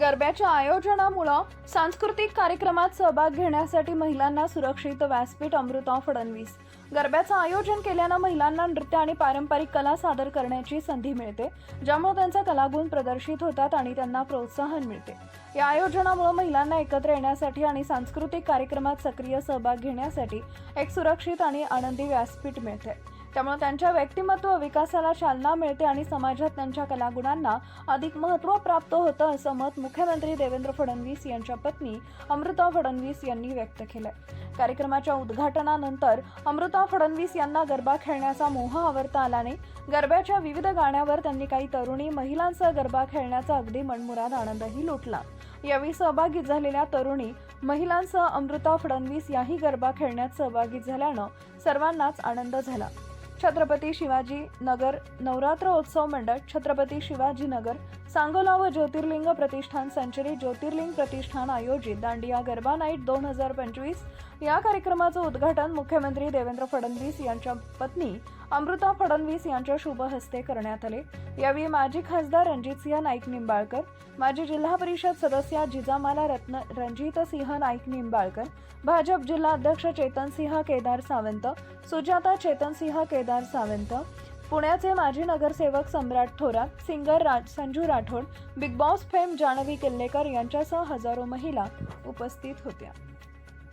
गरब्याच्या आयोजनामुळं सांस्कृतिक कार्यक्रमात सहभाग घेण्यासाठी महिलांना सुरक्षित व्यासपीठ अमृता फडणवीस. गरब्याचं आयोजन केल्यानं महिलांना नृत्य आणि पारंपरिक कला सादर करण्याची संधी मिळते ज्यामुळे त्यांचा कलागुण प्रदर्शित होतात आणि त्यांना प्रोत्साहन मिळते. या आयोजनामुळे महिलांना एकत्र येण्यासाठी आणि सांस्कृतिक कार्यक्रमात सक्रिय सहभाग घेण्यासाठी एक सुरक्षित आणि आनंदी व्यासपीठ मिळते. त्यामुळे त्यांच्या व्यक्तिमत्व विकासाला चालना मिळते आणि समाजात त्यांच्या कलागुणांना अधिक महत्त्व प्राप्त होतं असं मत मुख्यमंत्री देवेंद्र फडणवीस यांच्या पत्नी अमृता फडणवीस यांनी व्यक्त केलंय. कार्यक्रमाच्या उद्घाटनानंतर अमृता फडणवीस यांना गरबा खेळण्याचा मोह आवरता आल्याने गरब्याच्या विविध गाण्यावर त्यांनी काही तरुणी महिलांसह गरबा खेळण्याचा अगदी मनमुराद आनंदही लुटला. यावेळी सहभागी झालेल्या तरुणी महिलांसह अमृता फडणवीस याही गरबा खेळण्यात सहभागी झाल्यानं सर्वांनाच आनंद झाला. छत्रपती शिवाजी नगर नवरात्र उत्सव मंडळ छत्रपती शिवाजी नगर सांगोला व ज्योतिर्लिंग प्रतिष्ठान सेंचुरी ज्योतिर्लिंग प्रतिष्ठान आयोजित दांडिया गरबा नाईट दोन हजार पंचवीस या कार्यक्रमाचं उद्घाटन मुख्यमंत्री देवेंद्र फडणवीस यांच्या पत्नी अमृता फडणवीस यांच्या शुभ हस्ते करण्यात आले. यावेळी माजी खासदार रणजितसिंह नाईक निंबाळकर माजी जिल्हा परिषद सदस्य जिजामाला रत्न रणजितसिंह नाईक निंबाळकर भाजप जिल्हा अध्यक्ष चेतनसिंह केदार सावंत सुजाता चेतनसिंह केदार सावंत पुण्याचे माजी नगरसेवक Samrat Thorat singer Raj Sanju Rathod Bigg Boss fame Janhvi Killekar यांच्यासह हजारो महिला उपस्थित होत्या.